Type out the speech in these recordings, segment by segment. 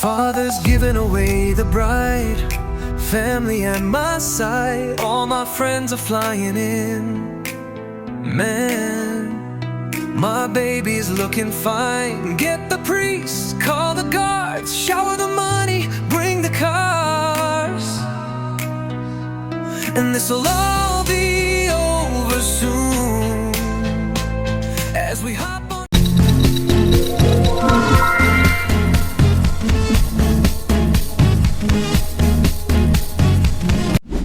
Father's given away the bride, family at my side. All my friends are flying in. Man, my baby's looking fine. Get the priest, call the guards, shower the money, bring the cars. And this'll all be over soon as we hop on.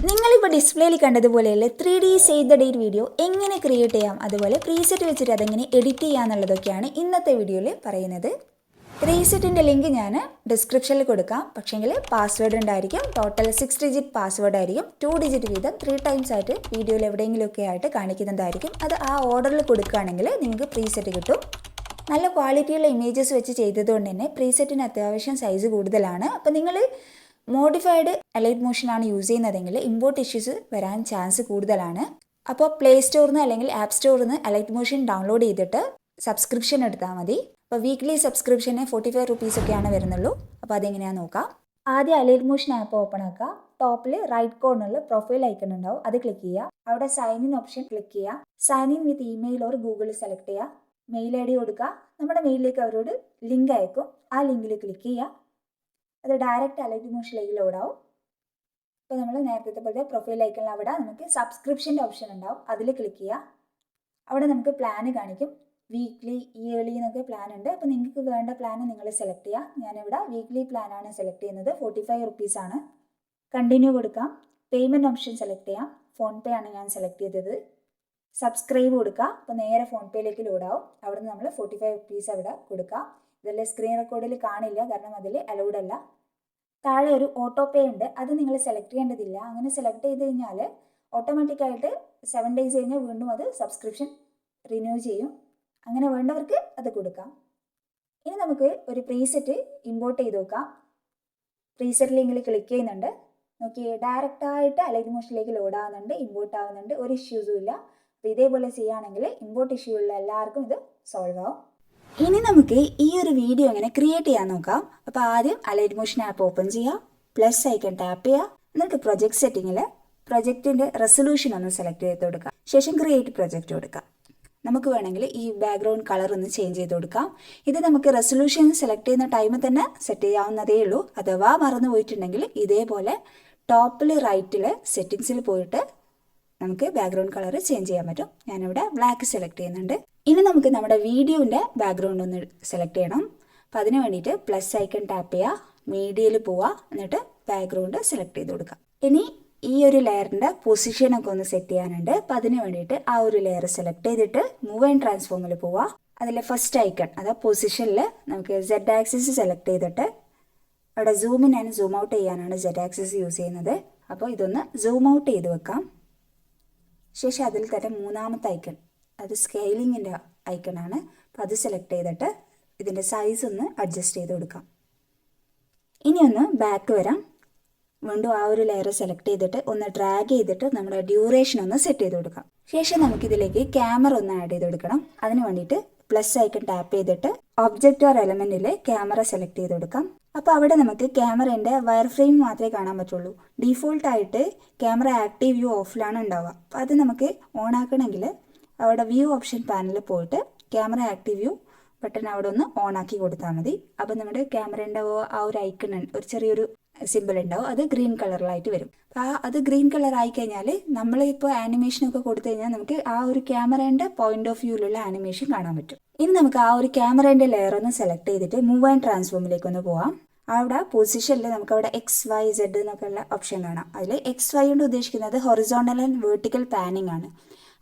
നിങ്ങളിപ്പോൾ ഡിസ്പ്ലേയിൽ കണ്ടതുപോലെയുള്ള three D save the date video എങ്ങനെ create ചെയ്യാം അതുപോലെ preset വെച്ചിട്ട് അതെങ്ങനെ edit ചെയ്യാം എന്നുള്ളതൊക്കെയാണ് ഇന്നത്തെ വീഡിയോയിൽ പറയുന്നത് പ്രീസെറ്റിന്റെ ലിങ്ക് ഞാൻ ഡിസ്ക്രിപ്ഷനിൽ കൊടുക്കാം. പക്ഷേങ്കിൽ പാസ്വേഡ് ഉണ്ടായിരിക്കും. ടോട്ടൽ സിക്സ് ഡിജിറ്റ് പാസ്വേഡ് ആയിരിക്കും. ടു ഡിജിറ്റ് വീതം ത്രീ ടൈംസ് ആയിട്ട് വീഡിയോയിൽ എവിടെയെങ്കിലുമൊക്കെ ആയിട്ട് കാണിക്കുന്നതായിരിക്കും. അത് ആ ഓർഡറിൽ കൊടുക്കുകയാണെങ്കിൽ നിങ്ങൾക്ക് പ്രീസെറ്റ് കിട്ടും. നല്ല ക്വാളിറ്റിയുള്ള ഇമേജസ് വെച്ച് ചെയ്തതുകൊണ്ട് തന്നെ പ്രീസെറ്റിന് അത്യാവശ്യം സൈസ് കൂടുതലാണ്. അപ്പോൾ നിങ്ങൾ മോഡിഫൈഡ് അലൈറ്റ് മോഷനാണ് യൂസ് ചെയ്യുന്നതെങ്കിൽ ഇമ്പോർട്ട് ഇഷ്യൂസ് വരാൻ ചാൻസ് കൂടുതലാണ്. അപ്പോൾ പ്ലേ സ്റ്റോറിൽ നിന്ന് അല്ലെങ്കിൽ ആപ്പ് സ്റ്റോറിൽ നിന്ന് അലൈറ്റ് മോഷൻ ഡൗൺലോഡ് ചെയ്തിട്ട് സബ്സ്ക്രിപ്ഷൻ എടുത്താൽ മതി. അപ്പോൾ വീക്ക്ലി സബ്സ്ക്രിപ്ഷന് ഫോർട്ടി ഫൈവ് റുപ്പീസ് ഒക്കെയാണ് വരുന്നുള്ളൂ. അപ്പോൾ അതെങ്ങനെയാണെന്ന് നോക്കാം. ആദ്യം അലൈറ്റ് മോഷൻ ആപ്പ് ഓപ്പൺ ആക്കുക ടോപ്പിൽ റൈറ്റ് കോർണറിൽ പ്രൊഫൈൽ ഐക്കൺ ഉണ്ടാവും. അത് ക്ലിക്ക് ചെയ്യുക. അവിടെ സൈൻ ഇൻ ഓപ്ഷൻ ക്ലിക്ക് ചെയ്യുക. Sign in with email or Google select ചെയ്യുക. മെയിൽ ഐ ഡി കൊടുക്കുക. നമ്മുടെ മെയിലിലേക്ക് അവരോട് ലിങ്ക് അയക്കും. ആ ലിങ്കിൽ ക്ലിക്ക് ചെയ്യുക. അത് ഡയറക്റ്റ് അലൈറ്റ് മോഷനിലേക്ക് ലോഡാവും ഇപ്പോൾ നമ്മൾ നേരത്തെ പോലെ പ്രൊഫൈൽ ഐക്കണിൽ അവിടെ നമുക്ക് സബ്സ്ക്രിപ്ഷന്റെ ഓപ്ഷൻ ഉണ്ടാവും. അതിൽ ക്ലിക്ക് ചെയ്യുക. അവിടെ നമുക്ക് പ്ലാന് കാണിക്കും. വീക്ക്ലി ഇയർലി എന്നൊക്കെ പ്ലാൻ ഉണ്ട്. അപ്പോൾ നിങ്ങൾക്ക് വേണ്ട പ്ലാൻ നിങ്ങൾ സെലക്ട് ചെയ്യാം. ഞാനിവിടെ വീക്ക്ലി പ്ലാനാണ് സെലക്ട് ചെയ്യുന്നത്. ഫോർട്ടി ഫൈവ് റുപ്പീസാണ് കണ്ടിന്യൂ കൊടുക്കാം. പേയ്മെന്റ് ഓപ്ഷൻ സെലക്ട് ചെയ്യാം. ഫോൺ പേ ആണ് ഞാൻ സെലക്ട് ചെയ്തത്. സബ്സ്ക്രൈബ് കൊടുക്കുക അപ്പോൾ നേരെ ഫോൺ പേയിലേക്ക് ലോഡാവും അവിടെ നമ്മൾ ഫോർട്ടി ഫൈവ് റുപ്പീസ് അവിടെ കൊടുക്കുക ഇതെല്ലാം സ്ക്രീൻ റെക്കോർഡിൽ കാണില്ല. കാരണം അതിൽ അലൗഡ് അല്ല. താഴെ ഒരു ഓട്ടോ പേ ഉണ്ട്. അത് നിങ്ങൾ സെലക്ട് ചെയ്യേണ്ടതില്ല. അങ്ങനെ സെലക്ട് ചെയ്ത് കഴിഞ്ഞാൽ ഓട്ടോമാറ്റിക്കായിട്ട് സെവൻ ഡേയ്സ് കഴിഞ്ഞാൽ വീണ്ടും അത് സബ്സ്ക്രിപ്ഷൻ റിന്യൂ ചെയ്യും. അങ്ങനെ വേണ്ടവർക്ക് അത് കൊടുക്കാം. ഇനി നമുക്ക് ഒരു പ്രീസെറ്റ് ഇമ്പോർട്ട് ചെയ്ത് നോക്കാം. പ്രീസെറ്റ് ലിങ്കിൽ ക്ലിക്ക് ചെയ്യുന്നുണ്ട്. നോക്കി ഡയറക്റ്റായിട്ട് അലൈറ്റ് മോഷനിലേക്ക് ലോഡ് ആവുന്നുണ്ട് ഇമ്പോർട്ട് ആവുന്നുണ്ട് ഒരു ഇഷ്യൂസും ഇല്ല. അപ്പോൾ ഇതേപോലെ ചെയ്യുകയാണെങ്കിൽ ഇമ്പോർട്ട് ഇഷ്യൂ ഉള്ള എല്ലാവർക്കും ഇത് സോൾവ് ആവും. ഇനി നമുക്ക് ഈ ഒരു വീഡിയോ എങ്ങനെ ക്രിയേറ്റ് ചെയ്യാൻ നോക്കാം. അപ്പോൾ ആദ്യം അലൈറ്റ് മോഷൻ ആപ്പ് ഓപ്പൺ ചെയ്യുക പ്ലസ് ഐക്കൺ ടാപ്പ് ചെയ്യുക എന്നിട്ട് പ്രൊജക്ട് സെറ്റിങ്ങിൽ പ്രൊജക്റ്റിന്റെ റെസൊല്യൂഷൻ ഒന്ന് സെലക്ട് ചെയ്ത് കൊടുക്കാം. ശേഷം ക്രിയേറ്റ് പ്രൊജക്റ്റ് കൊടുക്കുക നമുക്ക് വേണമെങ്കിൽ ഈ ബാക്ക്ഗ്രൗണ്ട് കളർ ഒന്ന് ചേഞ്ച് ചെയ്ത് കൊടുക്കാം. ഇത് നമുക്ക് റെസൊല്യൂഷൻ സെലക്ട് ചെയ്യുന്ന ടൈമിൽ തന്നെ സെറ്റ് ചെയ്യാവുന്നതേ ഉള്ളൂ. അഥവാ മറന്നു പോയിട്ടുണ്ടെങ്കിൽ ഇതേപോലെ ടോപ്പിൽ റൈറ്റിൽ സെറ്റിങ്സിൽ പോയിട്ട് നമുക്ക് ബാക്ക്ഗ്രൗണ്ട് കളർ ചേഞ്ച് ചെയ്യാൻ പറ്റും. ഞാനിവിടെ ബ്ലാക്ക് സെലക്ട് ചെയ്യുന്നുണ്ട്. ഇനി നമുക്ക് നമ്മുടെ വീഡിയോന്റെ ബാക്ക്ഗ്രൗണ്ട് ഒന്ന് സെലക്ട് ചെയ്യണം. അപ്പം അതിന് വേണ്ടിയിട്ട് പ്ലസ് ഐക്കൺ ടാപ്പ് ചെയ്യുക മീഡിയയിൽ പോവുക എന്നിട്ട് ബാക്ക്ഗ്രൗണ്ട് സെലക്ട് ചെയ്ത് കൊടുക്കുക. ഇനി ഈ ഒരു ലെയറിന്റെ പൊസിഷനൊക്കെ ഒന്ന് സെറ്റ് ചെയ്യാനുണ്ട്. അപ്പം അതിന് വേണ്ടിയിട്ട് ആ ഒരു ലെയർ സെലക്ട് ചെയ്തിട്ട് മൂവ് ആൻഡ് ട്രാൻസ്ഫോമിൽ പോവുക അതിലെ ഫസ്റ്റ് ഐക്കൺ അതായത് പൊസിഷനിൽ നമുക്ക് സെഡ് ആക്സിസ് സെലക്ട് ചെയ്തിട്ട് അവിടെ zoom in and zoom out ചെയ്യാനാണ് സെഡ് ആക്സിസ് യൂസ് ചെയ്യുന്നത്. അപ്പോൾ ഇതൊന്ന് സൂം ഔട്ട് ചെയ്ത് വെക്കാം. ശേഷം അതിൽ തന്നെ മൂന്നാമത്തെ ഐക്കൺ അത് സ്കെയിലിങ്ങിന്റെ ഐക്കണാണ് അപ്പോൾ അത് സെലക്ട് ചെയ്തിട്ട് ഇതിന്റെ സൈസ് ഒന്ന് അഡ്ജസ്റ്റ് ചെയ്ത് കൊടുക്കാം. ഇനി ഒന്ന് ബാക്ക് വരാം. വീണ്ടും ആ ഒരു ലെയർ സെലക്ട് ചെയ്തിട്ട് ഒന്ന് ഡ്രാഗ് ചെയ്തിട്ട് നമ്മുടെ ഡ്യൂറേഷൻ ഒന്ന് സെറ്റ് ചെയ്ത് കൊടുക്കാം. ശേഷം നമുക്കിതിലേക്ക് ക്യാമറ ഒന്ന് ആഡ് ചെയ്ത് കൊടുക്കണം. അതിന് വേണ്ടിയിട്ട് പ്ലസ് ഐക്കൺ ടാപ്പ് ചെയ്തിട്ട് ഒബ്ജക്റ്റ് ഓർ എലമെന്റിലെ ക്യാമറ സെലക്ട് ചെയ്ത് കൊടുക്കാം. അപ്പോൾ അവിടെ നമുക്ക് ക്യാമറേന്റെ വയർ ഫ്രെയിം മാത്രമേ കാണാൻ പറ്റുള്ളൂ. ഡീഫോൾട്ട് ആയിട്ട് ക്യാമറ ആക്റ്റീവ് വ്യൂ ഓഫിലാണ് ഉണ്ടാവുക. അപ്പോൾ അത് നമുക്ക് ഓൺ ആക്കണമെങ്കിൽ അവിടെ വ്യൂ ഓപ്ഷൻ പാനലിൽ പോയിട്ട് ക്യാമറ ആക്റ്റീവ് വ്യൂ ബട്ടൺ അവിടെ ഒന്ന് ഓൺ ആക്കി കൊടുത്താൽ മതി. അപ്പോൾ നമ്മുടെ ക്യാമറേന്റെ ആ ഒരു ഐക്കൺ ഒരു ചെറിയൊരു സിമ്പിൾ ഉണ്ടാവും. അത് ഗ്രീൻ കളറിലായിട്ട് വരും. അപ്പോൾ ആ അത് ഗ്രീൻ കളർ ആയി കഴിഞ്ഞാൽ നമ്മളിപ്പോൾ ആനിമേഷനൊക്കെ കൊടുത്തു കഴിഞ്ഞാൽ നമുക്ക് ആ ഒരു ക്യാമറേന്റെ പോയിന്റ് ഓഫ് വ്യൂവിലുള്ള ആനിമേഷൻ കാണാൻ പറ്റും. ഇനി നമുക്ക് ആ ഒരു ക്യാമറേന്റെ ലെയർ ഒന്ന് സെലക്ട് ചെയ്തിട്ട് മൂവ് ആൻഡ് ട്രാൻസ്ഫോമിലേക്ക് ഒന്ന് പോവാം. അവിടെ പൊസിഷനിൽ നമുക്ക് അവിടെ എക്സ് വൈ സെഡ് എന്നൊക്കെ ഉള്ള ഓപ്ഷൻ കാണാം. അതിൽ എക്സ് വൈ കൊണ്ട് ഉദ്ദേശിക്കുന്നത് ഹൊറിസോണ്ടൽ ആൻഡ് വേർട്ടിക്കൽ പാനിങ് ആണ്.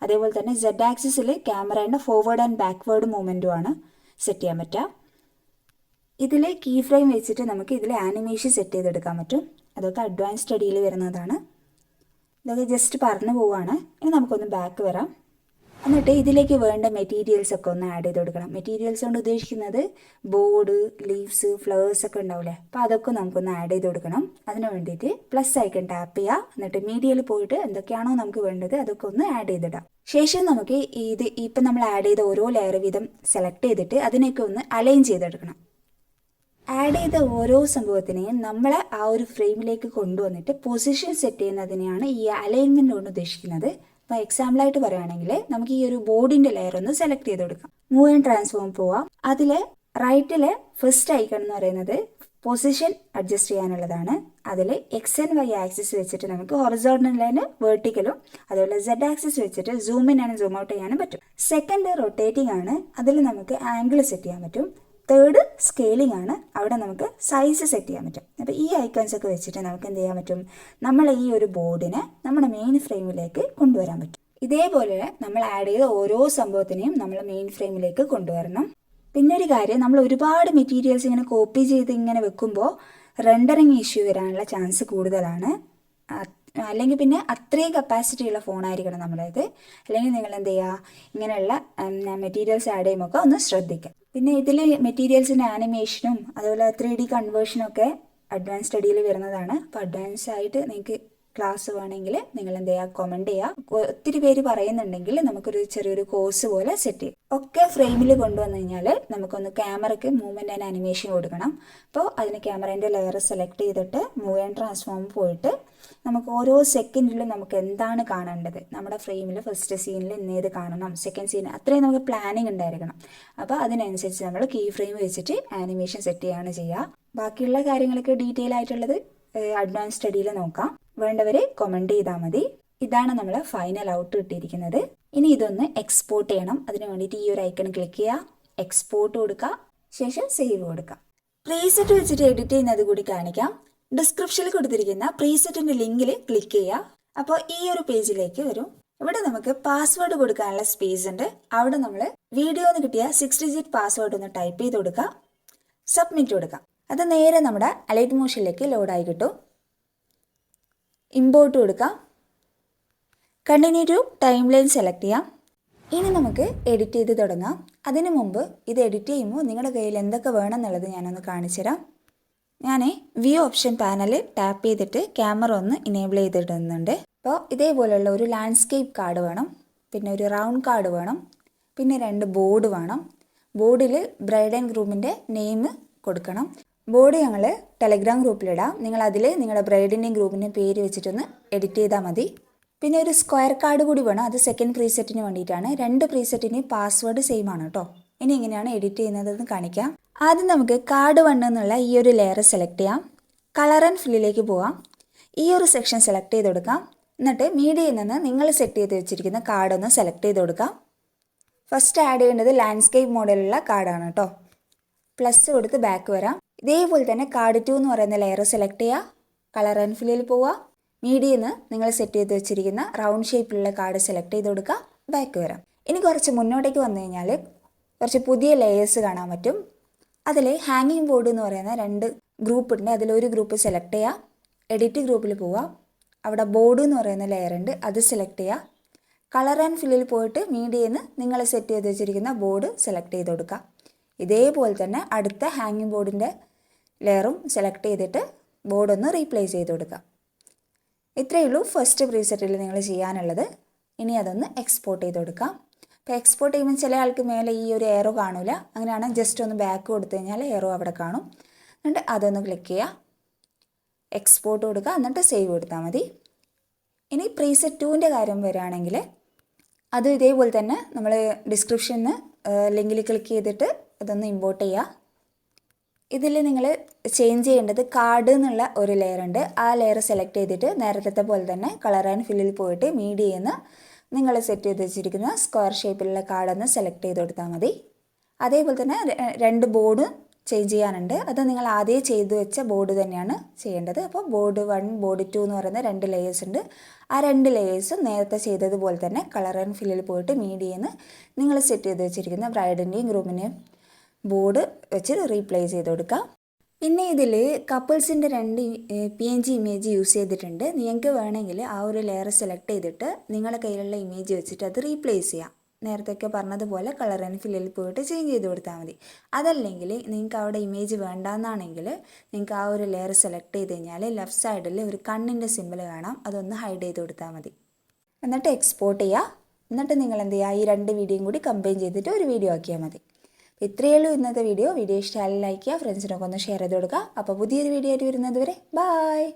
അതേപോലെ തന്നെ സെഡ് ആക്സിസിൽ ക്യാമറേന്റെ ഫോർവേഡ് ആൻഡ് ബാക്ക്വേർഡ് മൂവ്മെന്റും ആണ് സെറ്റ് ചെയ്യാൻ പറ്റുക. ഇതിൽ കീ ഫ്രെയിം വെച്ചിട്ട് നമുക്ക് ഇതിൽ ആനിമേഷൻ സെറ്റ് ചെയ്തെടുക്കാൻ പറ്റും. അതൊക്കെ അഡ്വാൻസ് സ്റ്റഡിയിൽ വരുന്നതാണ്. ഇതൊക്കെ ജസ്റ്റ് പറഞ്ഞു പോവുകയാണ് ഇനി നമുക്കൊന്ന് ബാക്ക് വരാം. എന്നിട്ട് ഇതിലേക്ക് വേണ്ട മെറ്റീരിയൽസ് ഒക്കെ ഒന്ന് ആഡ് ചെയ്ത് കൊടുക്കണം. മെറ്റീരിയൽസ് കൊണ്ട് ഉദ്ദേശിക്കുന്നത് ബോർഡ് ലീവ്സ് ഫ്ലവേഴ്സ് ഒക്കെ ഉണ്ടാവില്ലേ അപ്പോൾ അതൊക്കെ നമുക്കൊന്ന് ആഡ് ചെയ്ത് കൊടുക്കണം. അതിന് വേണ്ടിയിട്ട് പ്ലസ് ഐക്കൺ ടാപ്പ് ചെയ്യുക എന്നിട്ട് മീഡിയയിൽ പോയിട്ട് എന്തൊക്കെയാണോ നമുക്ക് വേണ്ടത് അതൊക്കെ ഒന്ന് ആഡ് ചെയ്തിടാം. ശേഷം നമുക്ക് ഇത് ഇപ്പം നമ്മൾ ആഡ് ചെയ്ത ഓരോ ലെയർ വീതം സെലക്ട് ചെയ്തിട്ട് അതിനെയൊക്കെ ഒന്ന് അലൈൻ ചെയ്തെടുക്കണം. ആഡ് ചെയ്ത ഓരോ സംഭവത്തിനെയും നമ്മൾ ആ ഒരു ഫ്രെയിമിലേക്ക് കൊണ്ടുവന്നിട്ട് പൊസിഷൻ സെറ്റ് ചെയ്യുന്നതിനെയാണ് ഈ അലൈൻമെന്റ് കൊണ്ട് ഉദ്ദേശിക്കുന്നത്. ഇപ്പോൾ എക്സാമ്പിളായിട്ട് പറയുകയാണെങ്കിൽ നമുക്ക് ഈ ഒരു ബോർഡിന്റെ ലെയർ ഒന്ന് സെലക്ട് ചെയ്ത് കൊടുക്കാം. മൂവ് ആൻഡ് ട്രാൻസ്ഫോം പോവാം. അതിൽ റൈറ്റിലെ ഫസ്റ്റ് ഐക്കൺ എന്ന് പറയുന്നത് പൊസിഷൻ അഡ്ജസ്റ്റ് ചെയ്യാനുള്ളതാണ്. അതിൽ എക്സ് ആൻഡ് വൈ ആക്സിസ് വെച്ചിട്ട് നമുക്ക് ഹൊറിസോണ്ടൽ ലൈന് വേർട്ടിക്കലും അതുപോലെ സെഡ് ആക്സിസ് വെച്ചിട്ട് zoom in and zoom out ചെയ്യാനും പറ്റും. സെക്കൻഡ് റൊട്ടേറ്റിംഗ് ആണ്. അതിൽ നമുക്ക് ആംഗിൾ സെറ്റ് ചെയ്യാൻ പറ്റും. തേർഡ് സ്കെയിലിംഗ് ആണ് അവിടെ നമുക്ക് സൈസ് സെറ്റ് ചെയ്യാൻ പറ്റും. അപ്പോൾ ഈ ഐക്കൺസ് ഒക്കെ വെച്ചിട്ട് നമുക്ക് എന്ത് ചെയ്യാൻ പറ്റും? നമ്മൾ ഈ ഒരു ബോർഡിനെ നമ്മുടെ മെയിൻ ഫ്രെയിമിലേക്ക് കൊണ്ടുവരാൻ പറ്റും. ഇതേപോലെ നമ്മൾ ആഡ് ചെയ്ത ഓരോ സംഭവത്തിനെയും നമ്മൾ മെയിൻ ഫ്രെയിമിലേക്ക് കൊണ്ടുവരണം. പിന്നെ ഒരു കാര്യം നമ്മൾ ഒരുപാട് മെറ്റീരിയൽസ് ഇങ്ങനെ കോപ്പി ചെയ്ത് ഇങ്ങനെ വെക്കുമ്പോൾ റെൻഡറിങ് ഇഷ്യൂ വരാനുള്ള ചാൻസ് കൂടുതലാണ്. അല്ലെങ്കിൽ പിന്നെ അത്രയും കപ്പാസിറ്റി ഉള്ള ഫോൺ ഫോണായിരിക്കണം നമ്മളത് അല്ലെങ്കിൽ നിങ്ങൾ എന്ത് ചെയ്യുക ഇങ്ങനെയുള്ള മെറ്റീരിയൽസ് ആഡ് ചെയ്യുമ്പോൾ ഒന്ന് ശ്രദ്ധിക്കുക. പിന്നെ ഇതിൽ മെറ്റീരിയൽസിന്റെ ആനിമേഷനും അതുപോലെ ത്രീ ഡി കൺവേർഷനും ഒക്കെ അഡ്വാൻസ് സ്റ്റഡിയിൽ വരുന്നതാണ്. അപ്പോൾ അഡ്വാൻസ് ആയിട്ട് നിങ്ങൾക്ക് ക്ലാസ് വേണമെങ്കിൽ നിങ്ങൾ എന്ത് ചെയ്യുക? കമന്റ് ചെയ്യുക. ഒത്തിരി പേര് പറയുന്നുണ്ടെങ്കിൽ നമുക്കൊരു ചെറിയൊരു കോഴ്സ് പോലെ സെറ്റ് ചെയ്യും. ഒക്കെ ഫ്രെയിമിൽ കൊണ്ടുവന്നു കഴിഞ്ഞാൽ നമുക്കൊന്ന് ക്യാമറയ്ക്ക് മൂവ്മെന്റ് ആൻഡ് അനിമേഷൻ കൊടുക്കണം. അപ്പോൾ അതിന് ക്യാമറേന്റെ ലെയർ സെലക്ട് ചെയ്തിട്ട് മൂവ് ആൻഡ് ട്രാൻസ്ഫോം പോയിട്ട് നമുക്ക് ഓരോ സെക്കൻഡിലും നമുക്ക് എന്താണ് കാണേണ്ടത്? നമ്മുടെ ഫ്രെയിമിൽ ഫസ്റ്റ് സീനിൽ ഇന്നേത് കാണണം? സെക്കൻഡ് സീൻ അത്രയും നമുക്ക് പ്ലാനിങ് ഉണ്ടായിരിക്കണം. അപ്പോൾ അതിനനുസരിച്ച് നമ്മൾ കീ ഫ്രെയിം വെച്ചിട്ട് ആനിമേഷൻ സെറ്റ് ചെയ്യുകയാണ് ചെയ്യുക. ബാക്കിയുള്ള കാര്യങ്ങളൊക്കെ ഡീറ്റെയിൽ ആയിട്ടുള്ളത് അഡ്വാൻസ് സ്റ്റഡിയിൽ നോക്കാം. വേണ്ടവർ കമന്റ് ചെയ്താൽ മതി. ഇതാണ് നമ്മൾ ഫൈനൽ ഔട്ട് കിട്ടിയിരിക്കുന്നത് ഇനി ഇതൊന്ന് എക്സ്പോർട്ട് ചെയ്യണം. അതിന് വേണ്ടിയിട്ട് ഈ ഒരു ഐക്കൺ ക്ലിക്ക് ചെയ്യുക. എക്സ്പോർട്ട് കൊടുക്കുക ശേഷം സേവ് കൊടുക്കുക പ്രീസെറ്റ് വെച്ചിട്ട് എഡിറ്റ് ചെയ്യുന്നത് കൂടി കാണിക്കാം. ഡിസ്ക്രിപ്ഷനിൽ കൊടുത്തിരിക്കുന്ന പ്രീസെറ്റിന്റെ ലിങ്കിൽ ക്ലിക്ക് ചെയ്യുക. അപ്പോൾ ഈ ഒരു പേജിലേക്ക് വരും. ഇവിടെ നമുക്ക് പാസ്വേഡ് കൊടുക്കാനുള്ള സ്പേസ് ഉണ്ട്. അവിടെ നമ്മൾ വീഡിയോന്ന് കിട്ടിയ സിക്സ് ഡിജിറ്റ് പാസ്വേഡ് ഒന്ന് ടൈപ്പ് ചെയ്ത് കൊടുക്കുക സബ്മിറ്റ് കൊടുക്കാം. അത് നേരെ നമ്മുടെ അലൈറ്റ് മോഷനിലേക്ക് ലോഡായി കിട്ടും. ഇമ്പോർട്ട് കൊടുക്കാം. Continue to time line select ചെയ്യാം. ഇനി നമുക്ക് എഡിറ്റ് ചെയ്ത് തുടങ്ങാം. അതിനു മുമ്പ് ഇത് എഡിറ്റ് ചെയ്യുമ്പോൾ നിങ്ങളുടെ കയ്യിൽ എന്തൊക്കെ വേണം എന്നുള്ളത് ഞാനൊന്ന് കാണിച്ചുതരാം ഞാൻ വ്യൂ ഓപ്ഷൻ പാനൽ ടാപ്പ് ചെയ്തിട്ട് ക്യാമറ ഒന്ന് ഇനേബിൾ ചെയ്തിടുന്നുണ്ട്. അപ്പോൾ ഇതേപോലെയുള്ള ഒരു ലാൻഡ്സ്കേപ്പ് കാർഡ് വേണം. പിന്നെ ഒരു റൗണ്ട് കാർഡ് വേണം. പിന്നെ രണ്ട് ബോർഡ് വേണം. ബോർഡിൽ ബ്രൈഡ് ആൻഡ് ഗ്രൂമിന്റെ നെയിം കൊടുക്കണം. ബോർഡ് ഞങ്ങൾ ടെലഗ്രാം ഗ്രൂപ്പിലിടാം. നിങ്ങൾ അതിൽ നിങ്ങളുടെ ബ്രൈഡിന്റെയും ഗ്രൂപ്പിന്റെയും പേര് വെച്ചിട്ടൊന്ന് എഡിറ്റ് ചെയ്താൽ മതി. പിന്നെ ഒരു സ്ക്വയർ കാർഡ് കൂടി വേണം. അത് സെക്കൻഡ് പ്രീസെറ്റിന് വേണ്ടിയിട്ടാണ്. രണ്ട് പ്രീസെറ്റിന്റെയും പാസ്വേഡ് സെയിം ആണ് കേട്ടോ ഇനി എങ്ങനെയാണ് എഡിറ്റ് ചെയ്യുന്നതെന്ന് കാണിക്കാം. ആദ്യം നമുക്ക് കാർഡ് വൺ എന്നുള്ള ഈ ഒരു ലെയർ സെലക്ട് ചെയ്യാം. കളർ ആൻഡ് ഫില്ലിലേക്ക് പോവാം. ഈ ഒരു സെക്ഷൻ സെലക്ട് ചെയ്ത് കൊടുക്കാം. എന്നിട്ട് മീഡിയയിൽ നിന്ന് നിങ്ങൾ സെറ്റ് ചെയ്ത് വെച്ചിരിക്കുന്ന കാർഡ് ഒന്ന് സെലക്ട് ചെയ്ത് കൊടുക്കാം. ഫസ്റ്റ് ആഡ് ചെയ്യേണ്ടത് ലാൻഡ്സ്കേപ്പ് മോഡലുള്ള കാർഡാണ് കേട്ടോ പ്ലസ് കൊടുത്ത് ബാക്ക് വരാം. ഇതേപോലെ തന്നെ കാർഡ് ടു എന്ന് പറയുന്ന ലെയർ സെലക്ട് ചെയ്യുക കളർ ആൻഡ് ഫില്ലിൽ പോവുക മീഡിയയിൽ നിന്ന് നിങ്ങൾ സെറ്റ് ചെയ്ത് വെച്ചിരിക്കുന്ന റൗണ്ട് ഷേപ്പിലുള്ള കാർഡ് സെലക്ട് ചെയ്ത് കൊടുക്കുക ബാക്ക് വരാം. ഇനി കുറച്ച് മുന്നോട്ടേക്ക് വന്നു കഴിഞ്ഞാൽ കുറച്ച് പുതിയ ലെയേഴ്സ് കാണാൻ പറ്റും. അതിൽ ഹാങ്ങിങ് ബോർഡ് എന്ന് പറയുന്ന രണ്ട് ഗ്രൂപ്പ് ഉണ്ട്. അതിലൊരു ഗ്രൂപ്പ് സെലക്ട് ചെയ്യുക എഡിറ്റ് ഗ്രൂപ്പിൽ പോവുക അവിടെ ബോർഡ് എന്ന് പറയുന്ന ലെയർ ഉണ്ട്. അത് സെലക്ട് ചെയ്യുക കളർ ആൻഡ് ഫില്ലിൽ പോയിട്ട് മീഡിയയിൽ നിന്ന് നിങ്ങൾ സെറ്റ് ചെയ്ത് വെച്ചിരിക്കുന്ന ബോർഡ് സെലക്ട് ചെയ്ത് കൊടുക്കുക ഇതേപോലെ തന്നെ അടുത്ത ഹാങ്ങിങ് ബോർഡിന്റെ ലെയറും സെലക്ട് ചെയ്തിട്ട് ബോർഡ് ഒന്ന് റീപ്ലേസ് ചെയ്ത് കൊടുക്കുക. ഇത്രയേ ഉള്ളൂ ഫസ്റ്റ് പ്രീസെറ്റിൽ നിങ്ങൾ ചെയ്യാനുള്ളത്. ഇനി അതൊന്ന് എക്സ്പോർട്ട് ചെയ്ത് കൊടുക്കാം അപ്പോൾ എക്സ്പോർട്ട് ചെയ്യുമ്പോൾ ചില ആൾക്ക് മേലെ ഈ ഒരു എയറോ കാണില്ല അങ്ങനെയാണെങ്കിൽ ജസ്റ്റ് ഒന്ന് ബാക്ക് കൊടുത്തു കഴിഞ്ഞാൽ എയറോ അവിടെ കാണും. എന്നിട്ട് അതൊന്ന് ക്ലിക്ക് ചെയ്യുക. എക്സ്പോർട്ട് കൊടുക്കുക. എന്നിട്ട് സേവ് കൊടുത്താൽ മതി. ഇനി പ്രീസെറ്റ് ടുവിന്റെ കാര്യം വരികയാണെങ്കിൽ അത് ഇതേപോലെ തന്നെ നമ്മൾ ഡിസ്ക്രിപ്ഷനിൽ ലിങ്കിൽ ക്ലിക്ക് ചെയ്തിട്ട് അതൊന്ന് ഇമ്പോർട്ട് ചെയ്യുക. ഇതിൽ നിങ്ങൾ ചേഞ്ച് ചെയ്യേണ്ടത് കാർഡ് എന്നുള്ള ഒരു ലെയർ ഉണ്ട്. ആ ലെയർ സെലക്ട് ചെയ്തിട്ട് നേരത്തെ പോലെ തന്നെ കളർ ആൻഡ് ഫില്ലിൽ പോയിട്ട് മീഡിയയിൽ നിന്ന് നിങ്ങൾ സെറ്റ് ചെയ്ത് വെച്ചിരിക്കുന്ന സ്ക്വയർ ഷേപ്പിലുള്ള കാർഡൊന്ന് സെലക്ട് ചെയ്ത് കൊടുത്താൽ മതി. അതേപോലെ തന്നെ രണ്ട് ബോർഡ് ചേഞ്ച് ചെയ്യാനുണ്ട്. അത് നിങ്ങൾ ആദ്യം ചെയ്തു വെച്ച ബോർഡ് തന്നെയാണ് ചെയ്യേണ്ടത്. അപ്പോൾ ബോർഡ് വൺ ബോർഡ് ടു എന്ന് പറയുന്ന രണ്ട് ലെയേഴ്സ് ഉണ്ട്. ആ രണ്ട് ലെയേഴ്സും നേരത്തെ ചെയ്തതുപോലെ തന്നെ കളർ ആൻഡ് ഫില്ലിൽ പോയിട്ട് മീഡിയെന്ന് നിങ്ങൾ സെറ്റ് ചെയ്ത് വെച്ചിരിക്കുന്ന ബ്രൈഡിന്റെയും ഗ്രൂമിന്റെയും ബോർഡ് വെച്ച് റീപ്ലേസ് ചെയ്ത് കൊടുക്കാം പിന്നെ ഇതിൽ കപ്പിൾസിന്റെ രണ്ട് P N G image use ചെയ്തിട്ടുണ്ട്. നിങ്ങൾക്ക് വേണമെങ്കിൽ ആ ഒരു ലെയർ സെലക്ട് ചെയ്തിട്ട് നിങ്ങളുടെ കയ്യിലുള്ള ഇമേജ് വെച്ചിട്ട് അത് റീപ്ലേസ് ചെയ്യാം. നേരത്തെയൊക്കെ പറഞ്ഞതുപോലെ കളർ ആൻഡ് ഫില്ലിൽ പോയിട്ട് ചേഞ്ച് ചെയ്ത് കൊടുത്താൽ മതി. അതല്ലെങ്കിൽ നിങ്ങൾക്ക് അവിടെ ഇമേജ് വേണ്ടാന്നാണെങ്കിൽ നിങ്ങൾക്ക് ആ ഒരു ലെയർ സെലക്ട് ചെയ്ത് കഴിഞ്ഞാൽ ലെഫ്റ്റ് സൈഡിൽ ഒരു കണ്ണിന്റെ സിമ്പിൾ കാണാം. അതൊന്ന് ഹൈഡ് ചെയ്ത് കൊടുത്താൽ മതി. എന്നിട്ട് എക്സ്പോർട്ട് ചെയ്യുക. എന്നിട്ട് നിങ്ങൾ എന്ത് ചെയ്യുക? ഈ രണ്ട് വീഡിയോയും കൂടി കമ്പൈൻ ചെയ്തിട്ട് ഒരു വീഡിയോ ആക്കിയാൽ മതി. ഇത്രയേ ഉള്ളൂ ഇന്നത്തെ വീഡിയോ വീഡിയോ ഇഷ്ടമായി ലൈക്ക് ചെയ്യുക ഫ്രണ്ട്സിനൊക്കെ ഒന്ന് ഷെയർ ചെയ്ത് കൊടുക്കുക. അപ്പോൾ പുതിയൊരു വീഡിയോ ആയിട്ട് വരുന്നത് വരെ ബായ്